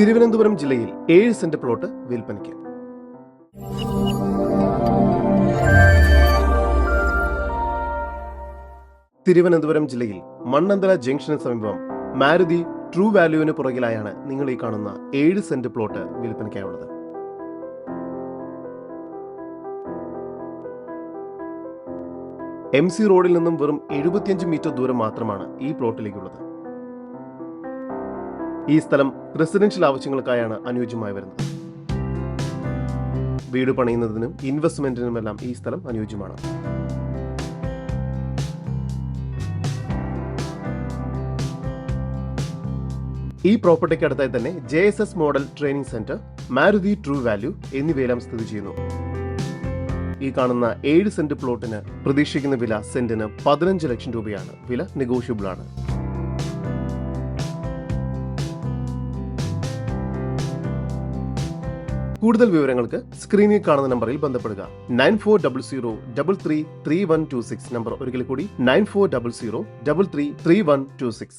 തിരുവനന്തപുരം ജില്ലയിൽ ഏഴ് cent plot വിൽപ്പനയ്ക്ക്. തിരുവനന്തപുരം ജില്ലയിൽ മണ്ണന്തല ജംഗ്ഷന് സമീപം മാരുതി ട്രൂ വാല്യൂവിന് പുറകിലായാണ് നിങ്ങൾ ഈ കാണുന്ന ഏഴ് സെന്റ് പ്ലോട്ട് വിൽപ്പനയ്ക്കായുള്ളത്. എം സി റോഡിൽ നിന്നും വെറും എഴുപത്തിയഞ്ച് മീറ്റർ ദൂരം മാത്രമാണ് ഈ പ്ലോട്ടിലേക്കുള്ളത്. ഈ സ്ഥലം റെസിഡൻഷ്യൽ ആവശ്യങ്ങൾക്കായാണ് അനുയോജ്യമായി വരുന്നത്. വീട് പണിയുന്നതിനും ഇൻവെസ്റ്റ്മെന്റിനുമെല്ലാം ഈ സ്ഥലം അനുയോജ്യമാണ്. ഈ പ്രോപ്പർട്ടിക്ക് അടുത്തായി തന്നെ J S S model training centre Maruti true value എന്നിവയെല്ലാം സ്ഥിതി ചെയ്യുന്നു. ഈ കാണുന്ന ഏഴ് സെന്റ് പ്ലോട്ടിന് പ്രതീക്ഷിക്കുന്ന വില സെന്റിന് പതിനഞ്ച് ലക്ഷം രൂപയാണ്. വില നെഗോഷ്യബിൾ ആണ്. കൂടുതൽ വിവരങ്ങൾക്ക് സ്ക്രീനിൽ കാണുന്ന നമ്പറിൽ ബന്ധപ്പെടുക. Nine four double zero double three three one two six number ഒരിക്കൽ കൂടി nine four double zero double three three one two six.